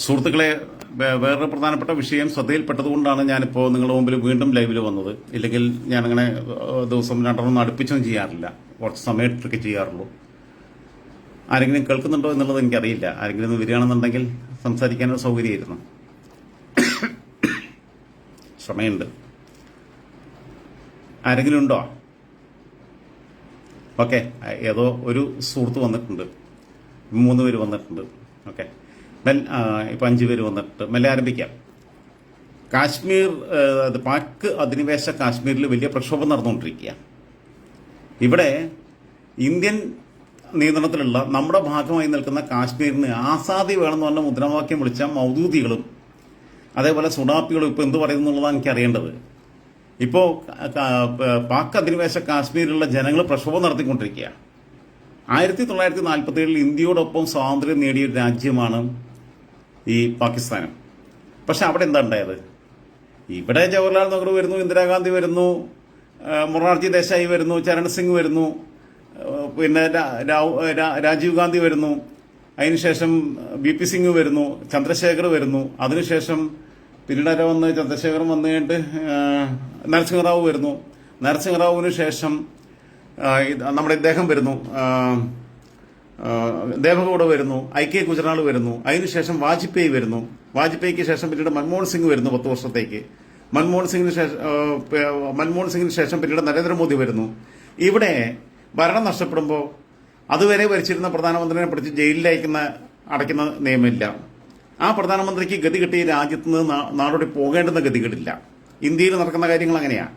സുഹൃത്തുക്കളെ വേറൊരു പ്രധാനപ്പെട്ട വിഷയം ശ്രദ്ധയിൽപ്പെട്ടതുകൊണ്ടാണ് ഞാനിപ്പോൾ നിങ്ങളുടെ മുമ്പിൽ വീണ്ടും ലൈവിൽ വന്നത്. ഇല്ലെങ്കിൽ ഞാനങ്ങനെ ദിവസം രണ്ടെണ്ണം അടുപ്പിച്ചൊന്നും ചെയ്യാറില്ല. കുറച്ച് സമയത്തൊക്കെ ചെയ്യാറുള്ളൂ. ആരെങ്കിലും കേൾക്കുന്നുണ്ടോ എന്നുള്ളത് എനിക്കറിയില്ല. ആരെങ്കിലും വരികയാണെന്നുണ്ടെങ്കിൽ സംസാരിക്കാനൊരു സൗകര്യമായിരുന്നു. സമയമുണ്ട്. ആരെങ്കിലും ഉണ്ടോ? ഓക്കെ ഏതോ ഒരു സുഹൃത്ത് വന്നിട്ടുണ്ട്. മൂന്ന് പേര് വന്നിട്ടുണ്ട്. ഓക്കെ. മെൽ ഇപ്പം അഞ്ച് പേര് വന്നിട്ട് മെല്ലെ ആരംഭിക്കാം. കാശ്മീർ പാക് അധിനിവേശ കാശ്മീരിൽ വലിയ പ്രക്ഷോഭം നടന്നുകൊണ്ടിരിക്കുക ഇവിടെ ഇന്ത്യൻ നിയന്ത്രണത്തിലുള്ള നമ്മുടെ ഭാഗമായി നിൽക്കുന്ന കാശ്മീരിന് ആസാദി വേണമെന്ന് പറഞ്ഞ മുദ്രാവാക്യം വിളിച്ച മൗദൂദികളും അതേപോലെ സുഡാപ്പികളും ഇപ്പോൾ എന്ത് പറയുന്നുള്ളതാണ് എനിക്ക് അറിയേണ്ടത്. ഇപ്പോൾ പാക് അധിനിവേശ കാശ്മീരിലുള്ള ജനങ്ങൾ പ്രക്ഷോഭം നടത്തിക്കൊണ്ടിരിക്കുകയാണ് ആയിരത്തി തൊള്ളായിരത്തി നാൽപ്പത്തി ഏഴിൽ ഇന്ത്യയോടൊപ്പം സ്വാതന്ത്ര്യം നേടിയ ഒരു രാജ്യമാണ് ഈ പാകിസ്ഥാനും. പക്ഷെ അവിടെ എന്താ ഉണ്ടായത്? ഇവിടെ ജവഹർലാൽ നെഹ്റു വരുന്നു ഇന്ദിരാഗാന്ധി വരുന്നു മൊറാർജി ദേശായി വരുന്നു ചരൺ സിംഗ് വരുന്നു പിന്നെ രാജീവ് ഗാന്ധി വരുന്നു അതിനുശേഷം ബി പി സിംഗ് വരുന്നു ചന്ദ്രശേഖർ വരുന്നു അതിനുശേഷം പിന്നീട് വന്ന്? ചന്ദ്രശേഖർ വന്നു കഴിഞ്ഞിട്ട് നരസിംഹറാവു വരുന്നു. നരസിംഹറാവുവിന് ശേഷം നമ്മുടെ ഇദ്ദേഹം വരുന്നു ദേവഗൌഡ വരുന്നു ഐ കെ ഗുജറാൾ വരുന്നു അതിനുശേഷം വാജ്പേയി വരുന്നു. വാജ്പേയിക്ക് ശേഷം പിന്നീട് മൻമോഹൻ സിംഗ് വരുന്നു പത്ത് വർഷത്തേക്ക്. മൻമോഹൻ സിംഗിന് ശേഷം മൻമോഹൻ സിംഗിന് ശേഷം പിന്നീട് നരേന്ദ്രമോദി വരുന്നു. ഇവിടെ ഭരണം നഷ്ടപ്പെടുമ്പോൾ അതുവരെ ഭരിച്ചിരുന്ന പ്രധാനമന്ത്രിനെ പിടിച്ച് ജയിലിലയക്കുന്ന അടയ്ക്കുന്ന നിയമമില്ല. ആ പ്രധാനമന്ത്രിക്ക് ഗതി കിട്ടി രാജ്യത്ത് നിന്ന് നാടോടി പോകേണ്ടുന്ന ഗതികളില്ല. ഇന്ത്യയിൽ നടക്കുന്ന കാര്യങ്ങൾ അങ്ങനെയാണ്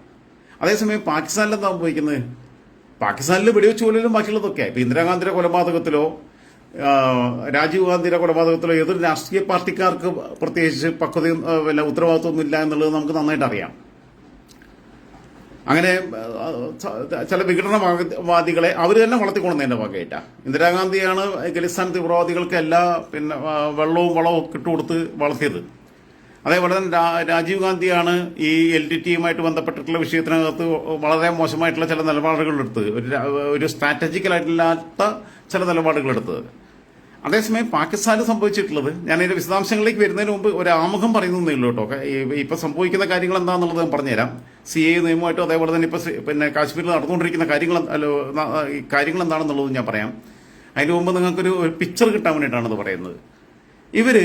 അതേസമയം പാകിസ്ഥാനിൽ എന്താ സംഭവിക്കുന്നത്? പാകിസ്ഥാനിൽ വെടിവെച്ച് കൊല്ലലും ബാക്കിയുള്ളതൊക്കെ. ഇപ്പൊ ഇന്ദിരാഗാന്ധിയുടെ കൊലപാതകത്തിലോ രാജീവ് ഗാന്ധിയുടെ കൊലപാതകത്തിലോ ഏതൊരു രാഷ്ട്രീയ പാർട്ടിക്കാർക്ക് പ്രത്യേകിച്ച് പക്വതയും പിന്നെ വല്ല ഉത്തരവാദിത്വമൊന്നും ഇല്ല എന്നുള്ളത് നമുക്ക് നന്നായിട്ട് അറിയാം. അങ്ങനെ ചില വിഘടനവാദികളെ അവർ തന്നെ വളർത്തിക്കൊണ്ടുന്നതിന്റെ ഭാഗമായിട്ടാണ് ഇന്ദിരാഗാന്ധിയാണ് ഖലിസ്ഥാൻ തീവ്രവാദികൾക്ക് എല്ലാ പിന്നെ വെള്ളവും വളവും ഒക്കെ ഇട്ടുകൊടുത്ത് വളർത്തിയത്. അതേപോലെ തന്നെ രാജീവ് ഗാന്ധിയാണ് ഈ എൽ ടി ടിയുമായിട്ട് ബന്ധപ്പെട്ടിട്ടുള്ള വിഷയത്തിനകത്ത് വളരെ മോശമായിട്ടുള്ള ചില നിലപാടുകൾ എടുത്തത് ഒരു ഒരു സ്ട്രാറ്റജിക്കലായിട്ടില്ലാത്ത ചില നിലപാടുകൾ എടുത്തത് അതേസമയം പാകിസ്ഥാന് സംഭവിച്ചിട്ടുള്ളത് ഞാൻ അതിന്റെ വിശദാംശങ്ങളിലേക്ക് വരുന്നതിന് മുമ്പ് ഒരു ആമുഖം പറയുന്നതേ ഉള്ളൂ കേട്ടോ. ഇപ്പൊ സംഭവിക്കുന്ന കാര്യങ്ങൾ എന്താണെന്നുള്ളത് ഞാൻ പറഞ്ഞുതരാം. സി എ നിയമമായിട്ടും അതേപോലെ തന്നെ ഇപ്പൊ പിന്നെ കാശ്മീരിൽ നടന്നുകൊണ്ടിരിക്കുന്ന കാര്യങ്ങൾ കാര്യങ്ങൾ എന്താണെന്നുള്ളത് ഞാൻ പറയാം. അതിന് മുമ്പ് നിങ്ങൾക്കൊരു ഒരു പിക്ചർ കിട്ടാൻ വേണ്ടിയിട്ടാണ് ഇത് പറയുന്നത്. ഇവർ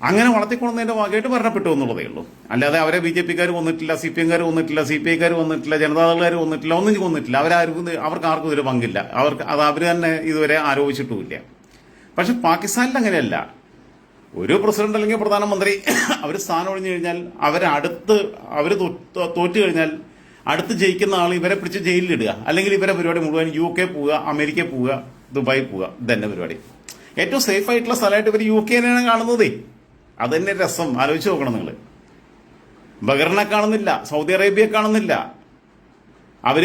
അങ്ങനെ വളർത്തിക്കൊള്ളുന്നതിന്റെ ഭാഗമായിട്ട് മരണപ്പെട്ടു എന്നുള്ളതേ ഉള്ളൂ. അല്ലാതെ അവരെ ബി ജെ പിക്കാർ വന്നിട്ടില്ല സി പി എംകാർ വന്നിട്ടില്ല സി പി ഐക്കാർ വന്നിട്ടില്ല ജനതാദളുകാർ വന്നിട്ടില്ല ഒന്നും വന്നിട്ടില്ല അവരാർക്കും അവർക്ക് ആർക്കും ഇതിൽ പങ്കില്ല. അവർക്ക് അത് അവർ തന്നെ ഇതുവരെ ആരോപിച്ചിട്ടുമില്ല. പക്ഷെ പാകിസ്ഥാനിൽ അങ്ങനെയല്ല. ഒരു പ്രസിഡന്റ് അല്ലെങ്കിൽ പ്രധാനമന്ത്രി അവർ സ്ഥാനം ഒഴിഞ്ഞു കഴിഞ്ഞാൽ അവരടുത്ത് അവർ തോറ്റു കഴിഞ്ഞാൽ അടുത്ത് ജയിക്കുന്ന ആൾ ഇവരെ പിടിച്ച് ജയിലിലിടുക. അല്ലെങ്കിൽ ഇവരെ പരിപാടി മുഴുവൻ യു കെ പോവുക അമേരിക്ക പോവുക ദുബായി പോവുക. ഇതന്നെ പരിപാടി. ഏറ്റവും സേഫ് ആയിട്ടുള്ള സ്ഥലമായിട്ട് ഇവർ യു കെനെയാണ് കാണുന്നതേ. അത് തന്നെ രസം. ആലോചിച്ച് നോക്കണം നിങ്ങൾ ബഹറിനെ കാണുന്നില്ല സൗദി അറേബ്യയെ കാണുന്നില്ല. അവർ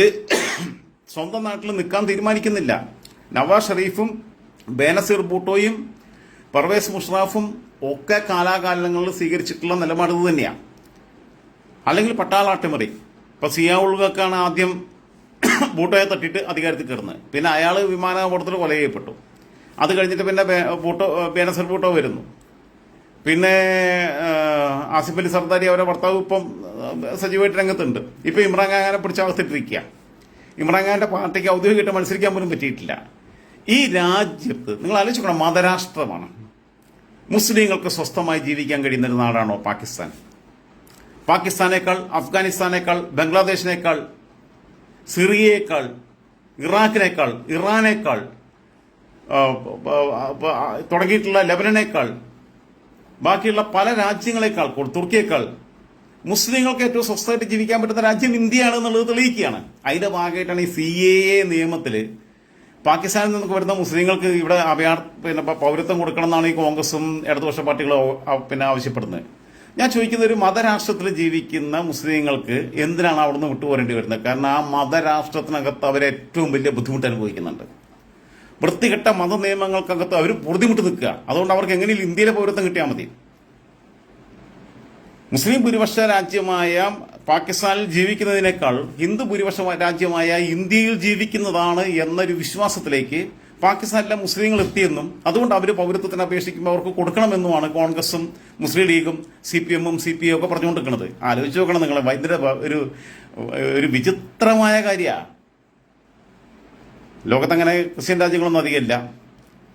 സ്വന്തം നാട്ടിൽ നിൽക്കാൻ തീരുമാനിക്കുന്നില്ല. നവാസ് ഷെറീഫും ബേനസീർ ബൂട്ടോയും പർവേസ് മുഷറാഫും ഒക്കെ കാലാകാലങ്ങളിൽ സ്വീകരിച്ചിട്ടുള്ള നിലപാട് തന്നെയാണ് അല്ലെങ്കിൽ പട്ടാള അട്ടിമറി ഇപ്പൊ ഉൾഗക്കാണ് ആദ്യം ബൂട്ടോയെ തട്ടിയിട്ട് അധികാരത്തിൽ കയറുന്നത്. പിന്നെ അയാൾ വിമാനാപകടത്തിൽ കൊല ചെയ്യപ്പെട്ടു അത് കഴിഞ്ഞിട്ട് പിന്നെ ബൂട്ടോ ബേനസർ ബൂട്ടോ വരുന്നു. പിന്നെ ആസിഫ് അലി സർദാരി അവരുടെ ഭർത്താവ് ഇപ്പം സജീവമായിട്ട് രംഗത്തുണ്ട്. ഇപ്പം ഇമ്രാൻഖാനെ പിടിച്ച് അകത്തിട്ടിരിക്കുക ഇമ്രാൻഖാന്റെ പാർട്ടിക്ക് ഔദ്യോഗികമായിട്ട് മത്സരിക്കാൻ പോലും പറ്റിയിട്ടില്ല. ഈ രാജ്യത്ത് നിങ്ങൾ ആലോചിക്കണം മതരാഷ്ട്രമാണ്. മുസ്ലിങ്ങൾക്ക് സ്വസ്ഥമായി ജീവിക്കാൻ കഴിയുന്ന ഒരു നാടാണോ പാകിസ്ഥാൻ? പാകിസ്ഥാനേക്കാൾ അഫ്ഗാനിസ്ഥാനേക്കാൾ ബംഗ്ലാദേശിനേക്കാൾ സിറിയയേക്കാൾ ഇറാഖിനേക്കാൾ ഇറാനേക്കാൾ തുടങ്ങിയിട്ടുള്ള ലെബനനേക്കാൾ ബാക്കിയുള്ള പല രാജ്യങ്ങളെക്കാൾ തുർക്കിയേക്കാൾ മുസ്ലിങ്ങൾക്ക് ഏറ്റവും സ്വസ്ഥമായിട്ട് ജീവിക്കാൻ പറ്റുന്ന രാജ്യം ഇന്ത്യയാണ് എന്നുള്ളത് തെളിയിക്കുകയാണ്. അതിന്റെ ഭാഗമായിട്ടാണ് ഈ സി എ എ നിയമത്തിൽ പാകിസ്ഥാനിൽ നിന്നൊക്കെ വരുന്ന മുസ്ലിങ്ങൾക്ക് ഇവിടെ അഭയാർ പിന്നെ പൗരത്വം കൊടുക്കണം എന്നാണ് ഈ കോൺഗ്രസും ഇടതുപക്ഷ പാർട്ടികളും പിന്നെ ആവശ്യപ്പെടുന്നത്. ഞാൻ ചോദിക്കുന്ന ഒരു മതരാഷ്ട്രത്തിൽ ജീവിക്കുന്ന മുസ്ലിങ്ങൾക്ക് എന്തിനാണ് അവിടുന്ന് വിട്ടുപോരേണ്ടി വരുന്നത്? കാരണം ആ മതരാഷ്ട്രത്തിനകത്ത് അവർ ഏറ്റവും വലിയ ബുദ്ധിമുട്ട് അനുഭവിക്കുന്നുണ്ട്. വൃത്തികെട്ട മത നിയമങ്ങൾക്കകത്ത് അവർ ബുദ്ധിമുട്ട് നിൽക്കുക. അതുകൊണ്ട് അവർക്ക് എങ്ങനെയും ഇന്ത്യയിലെ പൗരത്വം കിട്ടിയാൽ മതി. മുസ്ലിം ഭൂരിപക്ഷ രാജ്യമായ പാകിസ്ഥാനിൽ ജീവിക്കുന്നതിനേക്കാൾ ഹിന്ദു ഭൂരിപക്ഷ രാജ്യമായ ഇന്ത്യയിൽ ജീവിക്കുന്നതാണ് എന്നൊരു വിശ്വാസത്തിലേക്ക് പാകിസ്ഥാനിലെ മുസ്ലിങ്ങൾ എത്തിയെന്നും അതുകൊണ്ട് അവർ പൗരത്വത്തിന് അപേക്ഷിക്കുമ്പോൾ അവർക്ക് കൊടുക്കണമെന്നുമാണ് കോൺഗ്രസും മുസ്ലിം ലീഗും സി പി എമ്മും സി പി ഐ ഒക്കെ പറഞ്ഞുകൊണ്ടിരിക്കുന്നത്. ആലോചിച്ച് നോക്കണം നിങ്ങൾ ഭയങ്കര ഒരു ഒരു വിചിത്രമായ കാര്യമാണ് ലോകത്തങ്ങനെ ക്രിസ്ത്യൻ രാജ്യങ്ങളൊന്നും അധികമില്ല.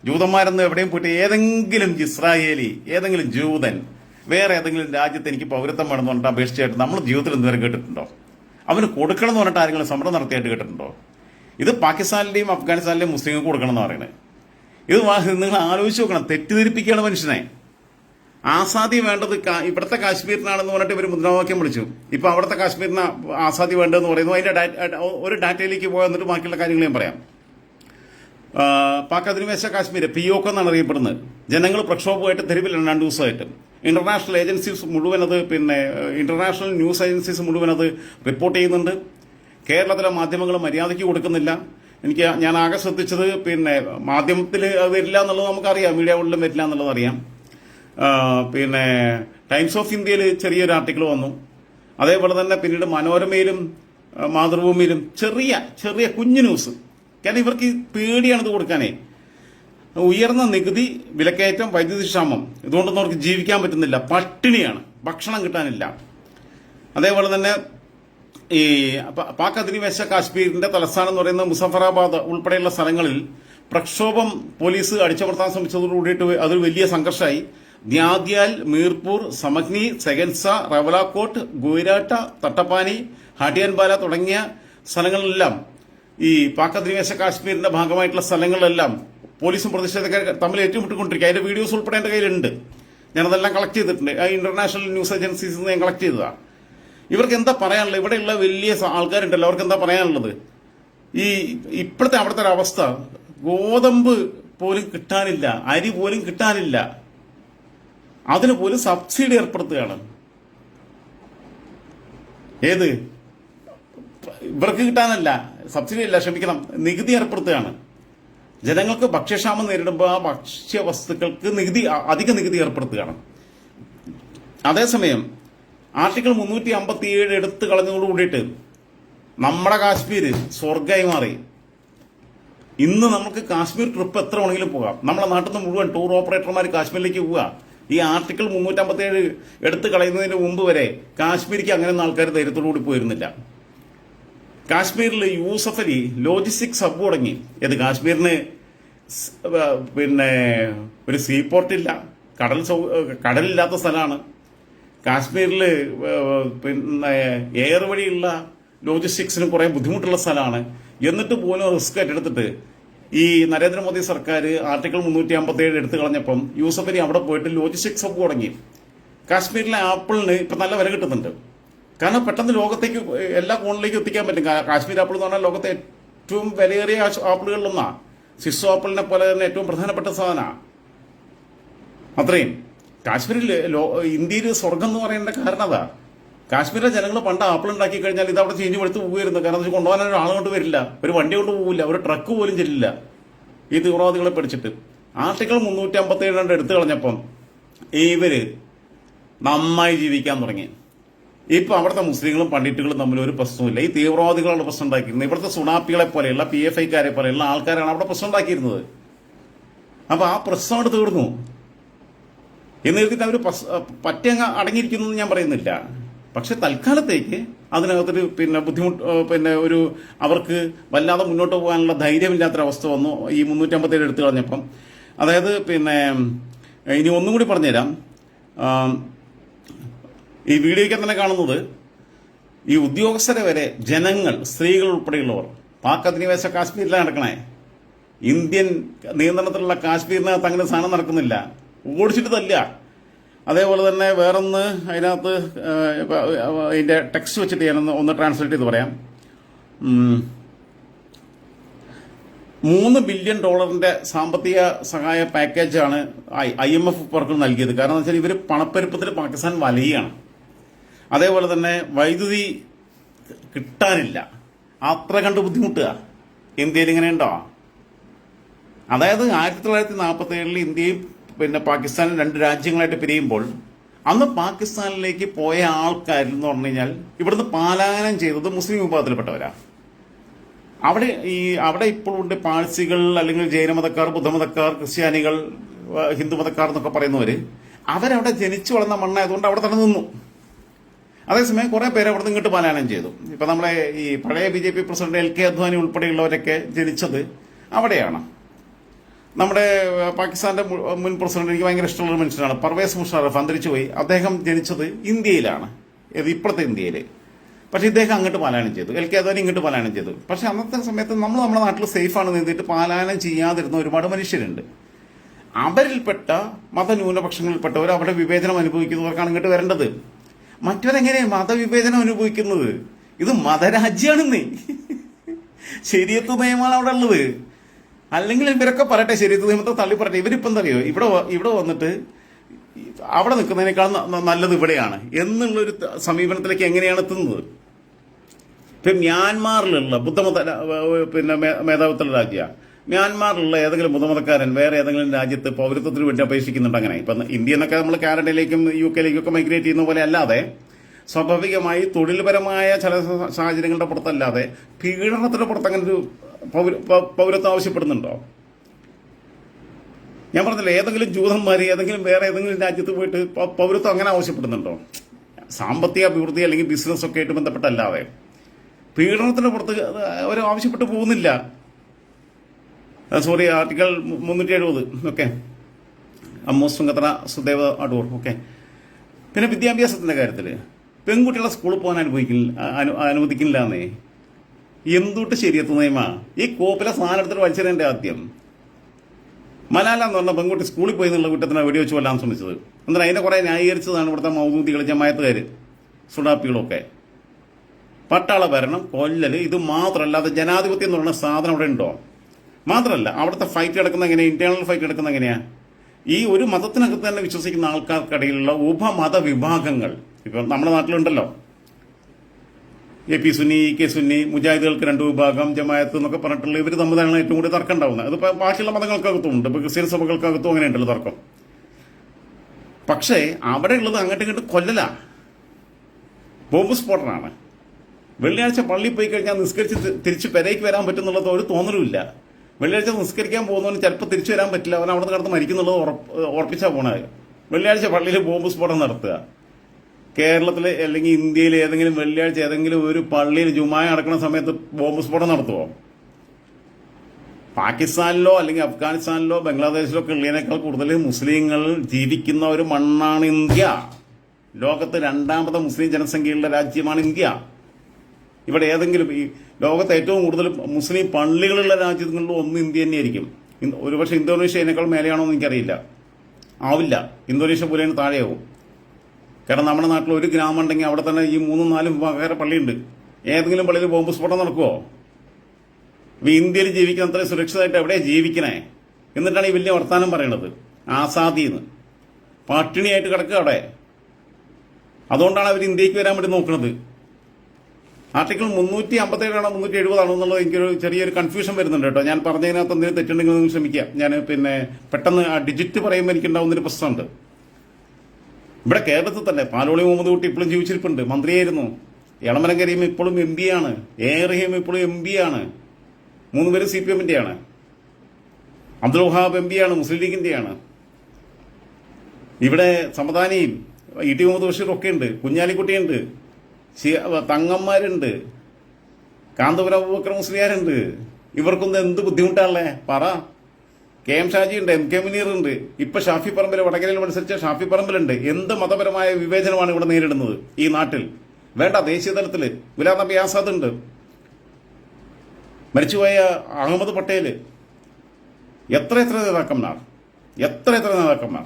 ജൂതന്മാരൊന്നും എവിടെയും പോയിട്ട് ഏതെങ്കിലും ഇസ്രായേലി ഏതെങ്കിലും ജൂതൻ വേറെ ഏതെങ്കിലും രാജ്യത്ത് എനിക്ക് പൗരത്വം വേണമെന്ന് പറഞ്ഞിട്ട് അപേക്ഷിച്ചായിട്ട് നമ്മൾ ജീവിതത്തിൽ ഇതുവരെ കേട്ടിട്ടുണ്ടോ? അവന് കൊടുക്കണം എന്ന് പറഞ്ഞിട്ട് ആരെങ്കിലും സമരം നടത്തിയായിട്ട് കേട്ടിട്ടുണ്ടോ? ഇത് പാകിസ്ഥാനിലെയും അഫ്ഗാനിസ്ഥാനിലെയും മുസ്ലിങ്ങൾക്ക് കൊടുക്കണം എന്ന് പറയുന്നത്. ഇത് നിങ്ങൾ ആലോചിച്ച് നോക്കണം. തെറ്റിദ്ധരിപ്പിക്കുകയാണ് മനുഷ്യനെ. ആസാദി വേണ്ടത് ഇവിടുത്തെ കാശ്മീരിനാണെന്ന് പറഞ്ഞിട്ട് ഇവർ മുദ്രാവാക്യം വിളിച്ചു. ഇപ്പൊ അവിടുത്തെ കാശ്മീരിന് ആസാദി വേണ്ടതെന്ന് പറയുന്നു. ഡാറ്റ- ഒരു ഡാറ്റയിലേക്ക് പോയി എന്നിട്ട് ബാക്കിയുള്ള കാര്യങ്ങൾ ഞാൻ പറയാം. പാക് അധിനിവേശ കാശ്മീർ പി ഒ എന്നാണ് അറിയപ്പെടുന്നത്. ജനങ്ങൾ പ്രക്ഷോഭമായിട്ട് തെരുവിലാണ് രണ്ട് ദിവസമായിട്ട്. ഇന്റർനാഷണൽ ഏജൻസീസ് മുഴുവൻ അത് പിന്നെ ഇന്റർനാഷണൽ ന്യൂസ് ഏജൻസീസ് മുഴുവൻ അത് റിപ്പോർട്ട് ചെയ്യുന്നുണ്ട്. കേരളത്തിലെ മാധ്യമങ്ങൾ മര്യാദയ്ക്ക് കൊടുക്കുന്നില്ല. എനിക്ക് ഞാൻ ആകെ ശ്രദ്ധിച്ചത് പിന്നെ മാധ്യമത്തിൽ വരില്ല എന്നുള്ളത് നമുക്കറിയാം. മീഡിയ വേൾഡിലും വരില്ല എന്നുള്ളത് അറിയാം. പിന്നെ ടൈംസ് ഓഫ് ഇന്ത്യയിൽ ചെറിയൊരു ആർട്ടിക്കിൾ വന്നു. അതേപോലെ തന്നെ പിന്നീട് മനോരമയിലും മാതൃഭൂമിയിലും ചെറിയ ചെറിയ കുഞ്ഞു ന്യൂസ് കാരണം ഇവർക്ക് പേടിയാണ് ഇത് കൊടുക്കാനേ. ഉയർന്ന നികുതി വിലക്കയറ്റം വൈദ്യുതി ക്ഷാമം ഇതുകൊണ്ടൊന്നും അവർക്ക് ജീവിക്കാൻ പറ്റുന്നില്ല. പട്ടിണിയാണ്. ഭക്ഷണം കിട്ടാനില്ല. അതേപോലെ തന്നെ ഈ പാക് അധിനിവേശ കാശ്മീരിന്റെ തലസ്ഥാനം എന്ന് പറയുന്ന മുസഫറാബാദ് ഉൾപ്പെടെയുള്ള സ്ഥലങ്ങളിൽ പ്രക്ഷോഭം പോലീസ് അടിച്ചമർത്താൻ ശ്രമിച്ചതോടുകൂടിയിട്ട് അതൊരു വലിയ സംഘർഷമായി. ദ്യാദ്യാൽ മീർപൂർ സമഗ്നി സെഗൻസ റവലാക്കോട്ട് ഗുജറാട്ട തട്ടപ്പാനി ഹാട്ടിയൻപാല തുടങ്ങിയ സ്ഥലങ്ങളിലെല്ലാം ഈ പാക് അധിനിവേശ കാശ്മീരിന്റെ ഭാഗമായിട്ടുള്ള സ്ഥലങ്ങളിലെല്ലാം പോലീസും പ്രതിഷേധക്കാർ തമ്മിൽ ഏറ്റുമുട്ടിക്കൊണ്ടിരിക്കുക അതിന്റെ വീഡിയോസ് ഉൾപ്പെടെ എന്റെ കയ്യിലുണ്ട്. ഞാനതെല്ലാം കളക്ട് ചെയ്തിട്ടുണ്ട്. ഇന്റർനാഷണൽ ന്യൂസ് ഏജൻസീസ് നിന്ന് ഞാൻ കളക്ട് ചെയ്തതാണ് ഇവർക്ക് എന്താ പറയാനുള്ളത്? ഇവിടെയുള്ള വലിയ ആൾക്കാരുണ്ടല്ലോ. അവർക്ക് എന്താ പറയാനുള്ളത്? ഈ ഇപ്പോഴത്തെ അവിടുത്തെ ഒരു അവസ്ഥ ഗോതമ്പ് പോലും കിട്ടാനില്ല അരി പോലും കിട്ടാനില്ല. അതിന് പോലും സബ്സിഡി ഏർപ്പെടുത്തുകയാണ്. ഏത്? ഇവർക്ക് കിട്ടാനല്ല. സബ്സിഡി അല്ല ക്ഷമിക്കണം. നികുതി ഏർപ്പെടുത്തുകയാണ്. ജനങ്ങൾക്ക് ഭക്ഷ്യക്ഷാമം നേരിടുമ്പോൾ ആ ഭക്ഷ്യ വസ്തുക്കൾക്ക് നികുതി അധിക നികുതി ഏർപ്പെടുത്തുകയാണ്. അതേസമയം ആർട്ടിക്കിൾ മുന്നൂറ്റി അമ്പത്തി ഏഴ് എടുത്ത് കളഞ്ഞതോട് കൂടിയിട്ട് നമ്മുടെ കാശ്മീർ സ്വർഗമായി മാറി. ഇന്ന് നമുക്ക് കാശ്മീർ ട്രിപ്പ് എത്ര വേണമെങ്കിലും പോകാം. നമ്മുടെ നാട്ടിൽ നിന്ന് മുഴുവൻ ടൂർ ഓപ്പറേറ്റർമാർ കാശ്മീരിലേക്ക് പോവുക. ഈ ആർട്ടിക്കിൾ മുന്നൂറ്റമ്പത്തി ഏഴ് എടുത്തു കളയുന്നതിന് മുമ്പ് വരെ കാശ്മീരിക്ക് അങ്ങനെ ആൾക്കാർ ധൈര്യത്തോടു കൂടി പോയിരുന്നില്ല. കാശ്മീരിൽ യൂസഫ് അലി ലോജിസ്റ്റിക്സ് സബ് തുടങ്ങി. ഏത് കാശ്മീരിന് പിന്നെ ഒരു സീപോർട്ട് ഇല്ല. കടൽ സൗ- കടലില്ലാത്ത സ്ഥലമാണ്. കാശ്മീരിൽ പിന്നെ എയർ വഴിയുള്ള ലോജിസ്റ്റിക്സിന് കുറേ ബുദ്ധിമുട്ടുള്ള സ്ഥലമാണ്. എന്നിട്ട് പോലും റിസ്ക് ഏറ്റെടുത്തിട്ട് ഈ നരേന്ദ്രമോദി സർക്കാർ ആർട്ടിക്കിൾ മുന്നൂറ്റി അമ്പത്തി ഏഴ് എടുത്തു കളഞ്ഞപ്പം യൂസഫ് അലി അവിടെ പോയിട്ട് ലോജിസ്റ്റിക്സ് സബ് തുടങ്ങി. കാശ്മീരിലെ ആപ്പിളിന് ഇപ്പം നല്ല വില കിട്ടുന്നുണ്ട്. കാരണം പെട്ടെന്ന് ലോകത്തേക്ക് എല്ലാ കോണിലേക്കും എത്തിക്കാൻ പറ്റും. കാശ്മീർ ആപ്പിൾ എന്ന് പറഞ്ഞാൽ ലോകത്തെ ഏറ്റവും വിലയേറിയ ആപ്പിളുകളിലൊന്നാണ് ആപ്പിളുകളിലൊന്നാ. സിസോ ആപ്പിളിനെ പോലെ തന്നെ ഏറ്റവും പ്രധാനപ്പെട്ട സാധനമാണ് അത്രയും. കാശ്മീരിൽ ഇന്ത്യയിൽ സ്വർഗം എന്ന് പറയേണ്ട കാരണം അതാ. കാശ്മീരിലെ ജനങ്ങൾ പണ്ട് ആപ്പിൾ ഉണ്ടാക്കി കഴിഞ്ഞാൽ ഇത് അവിടെ ചീഞ്ഞു എടുത്ത് പോകുമായിരുന്നു കാരണം വെച്ചാൽ കൊണ്ടുപോകാൻ ഒരു ആളുകൊണ്ട് വരില്ല. ഒരു വണ്ടി കൊണ്ട് പോകില്ല ഒരു ട്രക്ക് പോലും ചെല്ലില്ല. ഈ തീവ്രവാദികളെ പഠിച്ചിട്ട് ആർട്ടിക്കിൾ മുന്നൂറ്റി അമ്പത്തി ഏഴ് എടുത്തു കളഞ്ഞപ്പം ഇവർ നന്നായി ജീവിക്കാൻ തുടങ്ങി. ഇപ്പൊ അവിടുത്തെ മുസ്ലിങ്ങളും പണ്ഡിറ്റുകളും തമ്മിൽ ഒരു പ്രശ്നമില്ല ഈ തീവ്രവാദികളാണ് പ്രശ്നം ഉണ്ടാക്കിയിരുന്നത്. ഇവിടുത്തെ സുണാപ്പികളെ പോലെയുള്ള പി എഫ് ഐക്കാരെ പോലെയുള്ള ആൾക്കാരാണ് അവിടെ പ്രശ്നം ഉണ്ടാക്കിയിരുന്നത്. അപ്പൊ ആ പ്രശ്നം അവിടെ തീർന്നു. എന്ന് കരുതിയിട്ട് അവർ പറ്റി അടങ്ങിയിരിക്കുന്നു എന്ന് ഞാൻ പറയുന്നില്ല. പക്ഷെ തൽക്കാലത്തേക്ക് അതിനകത്തൊരു പിന്നെ ബുദ്ധിമുട്ട് പിന്നെ ഒരു അവർക്ക് വല്ലാതെ മുന്നോട്ട് പോകാനുള്ള ധൈര്യമില്ലാത്തൊരവസ്ഥ വന്നു ഈ മുന്നൂറ്റമ്പത്തേഴ് എടുത്തു കളഞ്ഞപ്പം. അതായത് പിന്നെ ഇനി ഒന്നും കൂടി പറഞ്ഞുതരാം. ഈ വീഡിയോയ്ക്ക് തന്നെ കാണുന്നത് ഈ ഉദ്യോഗസ്ഥരെ വരെ ജനങ്ങൾ സ്ത്രീകൾ ഉൾപ്പെടെയുള്ളവർ. പാക് അധിനിവേശ കാശ്മീരിലാണ് നടക്കണേ. ഇന്ത്യൻ നിയന്ത്രണത്തിലുള്ള കാശ്മീരിനകത്ത് അങ്ങനെ സാധനം നടക്കുന്നില്ല. ഓടിച്ചിട്ട് തല്ല അതേപോലെ തന്നെ വേറൊന്ന് അതിനകത്ത് അതിന്റെ ടെക്സ്റ്റ് വെച്ചിട്ട് ഞാനൊന്ന് ഒന്ന് ട്രാൻസ്ലേറ്റ് ചെയ്ത് പറയാം. മൂന്ന് ബില്യൺ ഡോളറിന്റെ സാമ്പത്തിക സഹായ പാക്കേജാണ് ഐ എം എഫ് ഇവർക്ക് നൽകിയത്. കാരണം എന്ന് വെച്ചാൽ ഇവർ പണപ്പെരുപ്പത്തിൽ പാകിസ്ഥാൻ വലയാണ് അതേപോലെ തന്നെ വൈദ്യുതി കിട്ടാനില്ല. അത്ര കണ്ട് ബുദ്ധിമുട്ടുക. ഇന്ത്യയിൽ ഇങ്ങനെ ഉണ്ടോ? അതായത് ആയിരത്തി തൊള്ളായിരത്തി നാൽപ്പത്തി ഏഴിൽ ഇന്ത്യയും പിന്നെ പാകിസ്ഥാനും രണ്ട് രാജ്യങ്ങളായിട്ട് പിരിയുമ്പോൾ അന്ന് പാകിസ്ഥാനിലേക്ക് പോയ ആൾക്കാരിൽ എന്ന് പറഞ്ഞു കഴിഞ്ഞാൽ ഇവിടുന്ന് പാലായനം ചെയ്തത് മുസ്ലിം വിഭാഗത്തിൽപ്പെട്ടവരാ. അവിടെ ഈ അവിടെ ഇപ്പോഴുണ്ട് പാഴ്സികൾ അല്ലെങ്കിൽ ജൈനമതക്കാർ ബുദ്ധമതക്കാർ ക്രിസ്ത്യാനികൾ ഹിന്ദുമതക്കാർ എന്നൊക്കെ പറയുന്നവര് അവരവിടെ ജനിച്ചു വളർന്ന മണ്ണായതുകൊണ്ട് അവിടെ തന്നെ നിന്നു. അതേസമയം കുറെ പേര് അവിടെ നിന്ന് ഇങ്ങോട്ട് പലായനം ചെയ്തു. ഇപ്പൊ നമ്മളെ ഈ പഴയ B J P president L K Advani ഉൾപ്പെടെയുള്ളവരൊക്കെ ജനിച്ചത് അവിടെയാണ്. നമ്മുടെ പാകിസ്ഥാന്റെ മുൻ പ്രസിഡന്റ് എനിക്ക് ഭയങ്കര ഇഷ്ടമുള്ള മനുഷ്യനാണ്. പർവേസ് മുഷാറഫ് അന്തരിച്ചു പോയി. അദ്ദേഹം ജനിച്ചത് ഇന്ത്യയിലാണ്. ഇത് ഇപ്പോഴത്തെ ഇന്ത്യയിൽ പക്ഷെ ഇദ്ദേഹം അങ്ങോട്ട് പലായനം ചെയ്തു. എൽ കെ അദ്വാനി ഇങ്ങോട്ട് പലായനം ചെയ്തു. പക്ഷെ അന്നത്തെ സമയത്ത് നമ്മൾ നമ്മുടെ നാട്ടിൽ സേഫാണ് നീന്തിയിട്ട് പാലായനം ചെയ്യാതിരുന്ന ഒരുപാട് മനുഷ്യരുണ്ട്. അവരിൽപ്പെട്ട മതന്യൂനപക്ഷങ്ങളിൽപ്പെട്ടവർ അവരുടെ വിവേചനം അനുഭവിക്കുന്നവർക്കാണ് ഇങ്ങോട്ട് വരേണ്ടത്. മറ്റവരെങ്ങനെയാണ് മതവിവേചനം അനുഭവിക്കുന്നത്? ഇത് മതരാജ്യമാണെന്നേ ശരിയത്ത് നിയമമാണ് അവിടെ ഉള്ളത്. അല്ലെങ്കിൽ ഇവരൊക്കെ പറയട്ടെ ശരിയത്ത് നിയമത്തെ തള്ളി പറയട്ടെ ഇവരിപ്പം എന്താ ഇവിടെ ഇവിടെ വന്നിട്ട് അവിടെ നിൽക്കുന്നതിനേക്കാൾ നല്ലത് ഇവിടെയാണ്. എന്നുള്ളൊരു സമീപനത്തിലേക്ക് എങ്ങനെയാണ് എത്തുന്നത്? ഇപ്പൊ മ്യാൻമാറിലുള്ള ബുദ്ധമത പിന്നെ മേധാവിത്തുള്ള മേധാവിത്വ രാജ്യ മ്യാൻമാറിലുള്ള ഏതെങ്കിലും മുതമതക്കാരൻ വേറെ ഏതെങ്കിലും രാജ്യത്ത് പൗരത്വത്തിന് വേണ്ടി അപേക്ഷിക്കുന്നുണ്ട് അങ്ങനെ? ഇപ്പം ഇന്ത്യ എന്നൊക്കെ നമ്മൾ കാനഡയിലേക്കും യു കെയിലേക്കൊക്കെ മൈഗ്രേറ്റ് ചെയ്യുന്ന പോലെ അല്ലാതെ സ്വാഭാവികമായി തൊഴിൽപരമായ ചില സാഹചര്യങ്ങളുടെ പുറത്തല്ലാതെ പീഡനത്തിന്റെ പുറത്ത് അങ്ങനെ ഒരു പൗര- പൗരത്വം ആവശ്യപ്പെടുന്നുണ്ടോ? ഞാൻ പറഞ്ഞില്ല ഏതെങ്കിലും ജൂതന്മാർ ഏതെങ്കിലും വേറെ ഏതെങ്കിലും രാജ്യത്ത് പോയിട്ട് പൗരത്വം അങ്ങനെ ആവശ്യപ്പെടുന്നുണ്ടോ? സാമ്പത്തിക അഭിവൃദ്ധി അല്ലെങ്കിൽ ബിസിനസ് ഒക്കെ ആയിട്ട് ബന്ധപ്പെട്ടല്ലാതെ പീഡനത്തിന് പുറത്ത് അവർ ആവശ്യപ്പെട്ട് പോകുന്നില്ല. സോറി ആർട്ടിക്കൽ മുന്നൂറ്റി എഴുപത് ഓക്കെ അമ്മോസ് ചുങ്കത്തറ സുദേവ അടൂർ ഓക്കെ പിന്നെ വിദ്യാഭ്യാസത്തിന്റെ കാര്യത്തിൽ പെൺകുട്ടികളെ സ്കൂളിൽ പോകാൻ അനുഭവിക്കില്ല അനു- അനുവദിക്കില്ല എന്നേ എന്തുട്ട് ശരിയെത്തു ഈ കോപ്പിലെ സാധനം എടുത്തിട്ട് വലിച്ചെറിയന്റെ ആദ്യം? മലാല എന്ന് പറഞ്ഞ പെൺകുട്ടി സ്കൂളിൽ പോയി എന്നുള്ള കുറ്റത്തിനാണ് വെടി വെച്ച് കൊല്ലാൻ ശ്രമിച്ചത്. എന്നാൽ അതിനെ കുറെ ന്യായീകരിച്ചതാണ് ഇവിടുത്തെ മൗദൂതികൾ ജമായത്തുകാർ സുഡാപ്പികളൊക്കെ. പട്ടാള ഭരണം കൊല്ലൽ ഇത് മാത്രമല്ലാതെ ജനാധിപത്യം എന്ന് പറയുന്ന സാധനം അവിടെ ഉണ്ടോ? മാത്രമല്ല അവിടുത്തെ ഫൈറ്റ് കിടക്കുന്ന എങ്ങനെയാ? ഇന്റേണൽ ഫൈറ്റ് കിടക്കുന്ന എങ്ങനെയാ? ഈ ഒരു മതത്തിനകത്ത് തന്നെ വിശ്വസിക്കുന്ന ആൾക്കാർക്കിടയിലുള്ള ഉപമത വിഭാഗങ്ങൾ ഇപ്പം നമ്മുടെ നാട്ടിലുണ്ടല്ലോ. A P Sunni E K Sunni മുജാഹിദുകൾക്ക് രണ്ട് വിഭാഗം ജമായത്ത് എന്നൊക്കെ പറഞ്ഞിട്ടുള്ള ഇവർ തമ്മിലാണ് ഏറ്റവും കൂടുതൽ തർക്കം ഉണ്ടാവുന്നത്. അതിപ്പോൾ ബാക്കിയുള്ള മതങ്ങൾക്കകത്തും ഉണ്ട്. ഇപ്പോൾ ക്രിസ്ത്യൻ സഭകൾക്കകത്തും അങ്ങനെ ഉണ്ടല്ലോ തർക്കം. പക്ഷേ അവിടെ ഉള്ളത് അങ്ങോട്ടും ഇങ്ങോട്ടും കൊല്ലല. ബോംബ് സ്ഫോടനാണ് വെള്ളിയാഴ്ച പള്ളിയിൽ പോയി കഴിഞ്ഞാൽ നിസ്കരിച്ച് തിരിച്ച് പെരയ്ക്ക് വരാൻ പറ്റുന്നുള്ളത് ഒരു തോന്നലുമില്ല. വെള്ളിയാഴ്ച നിസ്കരിക്കാൻ പോകുന്നവന് ചിലപ്പോൾ തിരിച്ചു വരാൻ പറ്റില്ല. അവൻ അവിടെ കിടന്ന് മരിക്കുന്നുള്ളത് ഉറപ്പ് ഉറപ്പിച്ചാൽ പോണത് വെള്ളിയാഴ്ച പള്ളിയിൽ ബോംബ് സ്ഫോടനം നടത്തുക. കേരളത്തിലെ അല്ലെങ്കിൽ ഇന്ത്യയിൽ ഏതെങ്കിലും വെള്ളിയാഴ്ച ഏതെങ്കിലും ഒരു പള്ളിയിൽ ജുമായ നടക്കുന്ന സമയത്ത് ബോംബ് സ്ഫോടനം നടത്തുമോ പാകിസ്ഥാനിലോ അല്ലെങ്കിൽ അഫ്ഗാനിസ്ഥാനിലോ ബംഗ്ലാദേശിലോ ഒക്കെ ഉള്ളതിനേക്കാൾ കൂടുതൽ മുസ്ലിങ്ങൾ ജീവിക്കുന്ന ഒരു മണ്ണാണ് ഇന്ത്യ. ലോകത്ത് രണ്ടാമത്തെ മുസ്ലിം ജനസംഖ്യയുള്ള രാജ്യമാണ് ഇന്ത്യ. ഇവിടെ ഏതെങ്കിലും ഈ ലോകത്ത് ഏറ്റവും കൂടുതൽ മുസ്ലിം പള്ളികളുള്ള രാജ്യങ്ങളിൽ ഒന്ന് ഇന്ത്യ തന്നെയായിരിക്കും. ഒരുപക്ഷെ ഇന്തോനേഷ്യ അതിനേക്കാൾ മേലെയാണോ എന്ന് എനിക്കറിയില്ല. ആവില്ല. ഇന്തോനേഷ്യ പോലെ താഴെയാവും. കാരണം നമ്മുടെ നാട്ടിൽ ഒരു ഗ്രാമം ഉണ്ടെങ്കിൽ അവിടെ തന്നെ ഈ മൂന്നും നാലും വിഭാഗക്കാരെ പള്ളിയുണ്ട്. ഏതെങ്കിലും പള്ളിയിൽ ബോംബ് സ്ഫോടനം നടക്കുമോ ഇപ്പൊ ഇന്ത്യയിൽ ജീവിക്കുന്ന അത്രയും സുരക്ഷിതമായിട്ട് എവിടെയാണ് ജീവിക്കണേ? എന്നിട്ടാണ് ഈ വലിയ വർത്തമാനം പറയണത്. ആസാദിന്ന് പട്ടിണിയായിട്ട് കിടക്കുക അവിടെ. അതുകൊണ്ടാണ് അവർ ഇന്ത്യയ്ക്ക് വരാൻ വേണ്ടി നോക്കുന്നത് ആർട്ടിക്കിൾ മുന്നൂറ്റി അമ്പത്തേഴാണോ മുന്നൂറ്റി എഴുപതാണോ എന്നുള്ളത് എനിക്കൊരു ചെറിയൊരു കൺഫ്യൂഷൻ വരുന്നുണ്ട് കേട്ടോ. ഞാൻ പറഞ്ഞതിനകത്ത് എന്തെങ്കിലും തെറ്റുണ്ടെങ്കിൽ നിങ്ങൾ ഞാൻ പിന്നെ പെട്ടെന്ന് ആ ഡിജിറ്റ് പറയുമ്പോൾ എനിക്കുണ്ടാവുന്നൊരു പ്രശ്നമുണ്ട്. ഇവിടെ കേരളത്തിൽ തന്നെ പാലോളി മുഹമ്മദ് കുട്ടി ഇപ്പോഴും ജീവിച്ചിരിപ്പുണ്ട്. മന്ത്രിയായിരുന്നു. എളമരം കരീം ഇപ്പോഴും എം പി ആണ്. എ ഇപ്പോഴും എം പി ആണ്. മൂന്ന് പേരും സി പി എമ്മിന്റെയാണ് അബ്ദുൽ വഹാബ് എം പി ആണ്. മുസ്ലിം ലീഗിന്റെയാണ് ഇവിടെ സമദാനിയും ഇ ടി മുഹമ്മദ് ബഷീർ ഒക്കെ ഉണ്ട്. കുഞ്ഞാലിക്കുട്ടിയുണ്ട്. തങ്ങന്മാരുണ്ട്. കാന്തപുരം അബൂബക്കർ മുസ്ലിയാരുണ്ട്. ഇവർക്കൊന്നും എന്ത് ബുദ്ധിമുട്ടാണല്ലേ? പറ. കെ എം ഷാജി ഉണ്ട് എം കെ മുനീർ ഉണ്ട്. ഇപ്പൊ ഷാഫി പറമ്പിൽ വടകരയിൽ മത്സരിച്ച ഷാഫി പറമ്പിലുണ്ട്. എന്ത് മതപരമായ വിവേചനമാണ് ഇവിടെ നേരിടുന്നത് ഈ നാട്ടിൽ? വേണ്ട ദേശീയ തലത്തിൽ. ഗുലാം നബി ആസാദ് ഉണ്ട്. മരിച്ചുപോയ അഹമ്മദ് പട്ടേൽ എത്ര എത്ര നേതാക്കന്മാർ? എത്ര എത്ര നേതാക്കന്മാർ?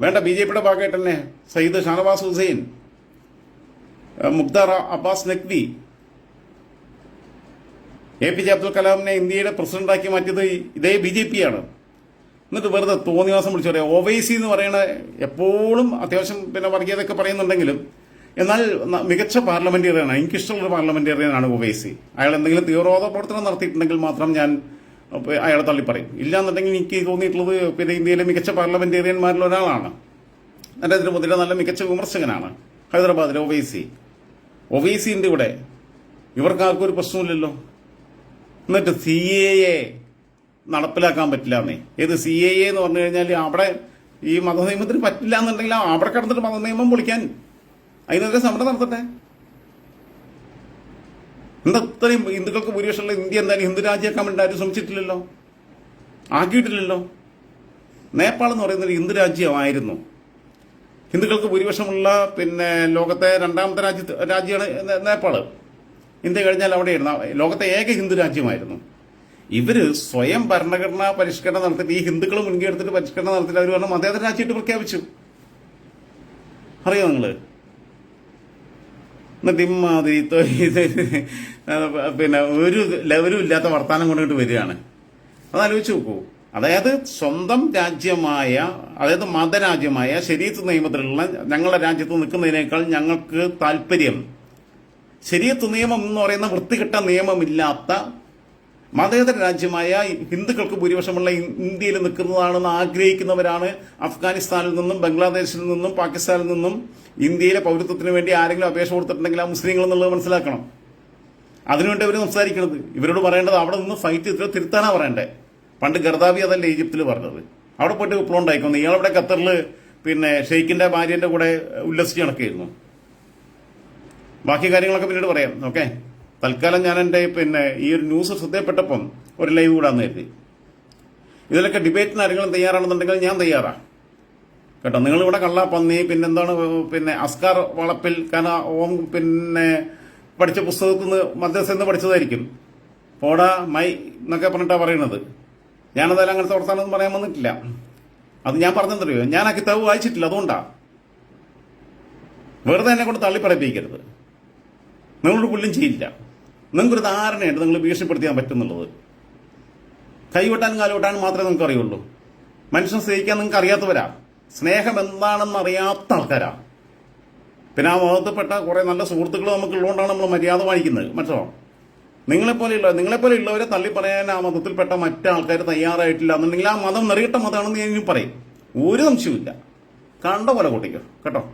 വേണ്ട ബി ജെ പിയുടെ ഭാഗമായിട്ട് തന്നെ Sayyid Shanavas Hussain. Mukhtar Abbas Naqvi. A P J Abdul കലാമിനെ ഇന്ത്യയുടെ പ്രസിഡന്റാക്കി മാറ്റിയത് ഇതേ ബി ജെ പി ആണ്. എന്നിട്ട് വെറുതെ തോന്നിവാസം വിളിച്ചു പറയാം. ഒവൈസി എന്ന് പറയുന്ന എപ്പോഴും അത്യാവശ്യം പിന്നെ വർഗീയതൊക്കെ പറയുന്നുണ്ടെങ്കിലും എന്നാൽ മികച്ച പാർലമെന്റേറിയനാണ്. എനിക്കിഷ്ടമുള്ള പാർലമെന്റേറിയനാണ് ഒവൈസി. അയാൾ എന്തെങ്കിലും തീവ്രവാദ പ്രവർത്തനം നടത്തിയിട്ടുണ്ടെങ്കിൽ മാത്രം ഞാൻ അയാളെ തള്ളി പറയും. ഇല്ലാന്നുണ്ടെങ്കിൽ എനിക്ക് തോന്നിയിട്ടുള്ളത് പിന്നെ ഇന്ത്യയിലെ മികച്ച പാർലമെന്റേറിയന്മാരിൽ ഒരാളാണ്. നരേന്ദ്രമോദിയുടെ നല്ല മികച്ച വിമർശകനാണ് ഹൈദരാബാദിലെ ഒവൈസി. ഒവൈസി സിന്റെ ഇവിടെ. ഇവർക്ക് ആർക്കും ഒരു പ്രശ്നമില്ലല്ലോ എന്നിട്ട് സി എ എ നടപ്പിലാക്കാൻ പറ്റില്ല എന്നേ. ഏത് സി എ എന്ന് പറഞ്ഞു കഴിഞ്ഞാൽ അവിടെ ഈ മതനിയമത്തിന് പറ്റില്ല എന്നുണ്ടെങ്കിൽ അവിടെ കിടന്നിട്ട് മതനിയമം പൊളിക്കാൻ അതിനെതിരെ സമരം നടത്തട്ടെ. എന്താ ഇത്രയും ഹിന്ദുക്കൾക്ക് ഭൂരിപക്ഷമുള്ള ഇന്ത്യ എന്തായാലും ഹിന്ദു രാജ്യമാക്കാൻ വേണ്ടി ആരും ശ്രമിച്ചിട്ടില്ലല്ലോ. ആക്കിയിട്ടില്ലല്ലോ. നേപ്പാൾ എന്ന് പറയുന്നത് ഹിന്ദു രാജ്യമായിരുന്നു. ഹിന്ദുക്കൾക്ക് ഭൂരിപക്ഷമുള്ള പിന്നെ ലോകത്തെ രണ്ടാമത്തെ രാജ്യ രാജ്യമാണ് നേപ്പാൾ ഇന്ത്യ കഴിഞ്ഞാൽ അവിടെയായിരുന്നു. ലോകത്തെ ഏക ഹിന്ദു രാജ്യമായിരുന്നു. ഇവർ സ്വയം ഭരണഘടനാ പരിഷ്കരണം നടത്തിയിട്ട് ഈ ഹിന്ദുക്കൾ മുൻകൈ എടുത്തിട്ട് പരിഷ്കരണം നടത്തിയിട്ട് അവർ പറഞ്ഞു മതേതര രാജ്യമായിട്ട് പ്രഖ്യാപിച്ചു. അറിയോ നിങ്ങൾ? എന്നിട്ട് ഇമ്മാതിരി പിന്നെ ഒരു ലെവലും ഇല്ലാത്ത വർത്തമാനം കൊണ്ടിട്ട് വരികയാണ്. അതാലോചിച്ച് നോക്കൂ. അതായത് സ്വന്തം രാജ്യമായ അതായത് മതരാജ്യമായ ശരീരത്ത് നിയമത്തിലുള്ള ഞങ്ങളുടെ രാജ്യത്ത് നിൽക്കുന്നതിനേക്കാൾ ഞങ്ങൾക്ക് താല്പര്യം. ശരീരത്ത് നിയമം എന്ന് പറയുന്ന വൃത്തികെട്ട നിയമമില്ലാത്ത മതേതര രാജ്യമായ ഹിന്ദുക്കൾക്ക് ഭൂരിപക്ഷമുള്ള ഇന്ത്യയിൽ നിൽക്കുന്നതാണെന്ന് ആഗ്രഹിക്കുന്നവരാണ് അഫ്ഗാനിസ്ഥാനിൽ നിന്നും ബംഗ്ലാദേശിൽ നിന്നും പാകിസ്ഥാനിൽ നിന്നും ഇന്ത്യയിലെ പൗരത്വത്തിന് വേണ്ടി ആരെങ്കിലും അപേക്ഷ കൊടുത്തിട്ടുണ്ടെങ്കിൽ ആ മുസ്ലിങ്ങൾ എന്നുള്ളത് മനസ്സിലാക്കണം. അതിനുവേണ്ടി അവർ സംസാരിക്കുന്നത് ഇവരോട് പറയേണ്ടത് അവിടെ നിന്ന് ഫൈറ്റ് ചെയ്തിട്ട് തിരുത്താനാ പറയണ്ടേ പണ്ട് ഗർദാബി അതല്ലേ ഈജിപ്തിൽ പറഞ്ഞത്. അവിടെ പോയിട്ട് വിപ്ലവം ഉണ്ടായിക്കൊന്നു. ഇയാളവിടെ ഖത്തറിൽ പിന്നെ ഷെയ്ഖിന്റെ ഭാര്യന്റെ കൂടെ ഉല്ലസിച്ച് നടക്കുകയായിരുന്നു ബാക്കി കാര്യങ്ങളൊക്കെ പിന്നീട് പറയാം. ഓക്കെ? തൽക്കാലം ഞാൻ എന്റെ പിന്നെ ഈ ഒരു ന്യൂസ് ശ്രദ്ധയപ്പെട്ടപ്പം ഒരു ലൈവ് കൂടാന്ന് കരുതി. ഇതിലൊക്കെ ഡിബേറ്റിന് ആരെങ്കിലും തയ്യാറാണെന്നുണ്ടെങ്കിൽ ഞാൻ തയ്യാറാ. കേട്ടോ? നിങ്ങളിവിടെ കള്ളാപ്പന്നി പിന്നെന്താണ് പിന്നെ അസ്കാർ വളപ്പിൽ കന ഓം പിന്നെ പഠിച്ച പുസ്തകത്തിൽ നിന്ന് മദ്രസയിൽ പഠിച്ചതായിരിക്കും. പോടാ മൈ എന്നൊക്കെ പറഞ്ഞിട്ടാ പറയുന്നത്. ഞാനതായാലും അങ്ങനത്തെ വർത്താനൊന്നും പറയാൻ വന്നിട്ടില്ല. അത് ഞാൻ പറഞ്ഞെന്നറിയോ ഞാൻ ആ കിതാബ് വായിച്ചിട്ടില്ല അതുകൊണ്ടാ. വെറുതെ എന്നെ കൊണ്ട് തള്ളിപ്പറപ്പിക്കരുത്. നിങ്ങളൊരു പുല്ലും ചെയ്യില്ല. നിങ്ങൾക്കൊരു ധാരണയുണ്ട് നിങ്ങൾ ഭീഷണിപ്പെടുത്തിയാൻ പറ്റുന്നുള്ളത്. കൈവിട്ടാനും കാലുവിട്ടാനും മാത്രമേ നിങ്ങൾക്ക് അറിയുള്ളൂ മനുഷ്യൻ സ്നേഹിക്കാൻ നിങ്ങൾക്ക് അറിയാത്തവരാ സ്നേഹം എന്താണെന്ന് അറിയാത്ത ആൾക്കാരാ. പിന്നെ ആ മതത്തിൽപ്പെട്ട കുറെ നല്ല സുഹൃത്തുക്കൾ നമുക്ക് ഉള്ളതുകൊണ്ടാണ് നമ്മൾ മര്യാദ വാങ്ങിക്കുന്നത് മനസ്സിലോ നിങ്ങളെപ്പോലെയുള്ള നിങ്ങളെപ്പോലെയുള്ളവരെ തള്ളി പറയാൻ ആ മതത്തിൽപ്പെട്ട മറ്റാൾക്കാർ തയ്യാറായിട്ടില്ല എന്നുണ്ടെങ്കിൽ ആ മതം നിറയിട്ട മതമാണെന്ന് ഞാൻ പറയും. ഒരു സംശയവുമില്ല. കണ്ട പോലെ കൂട്ടിക്കോ. കേട്ടോ?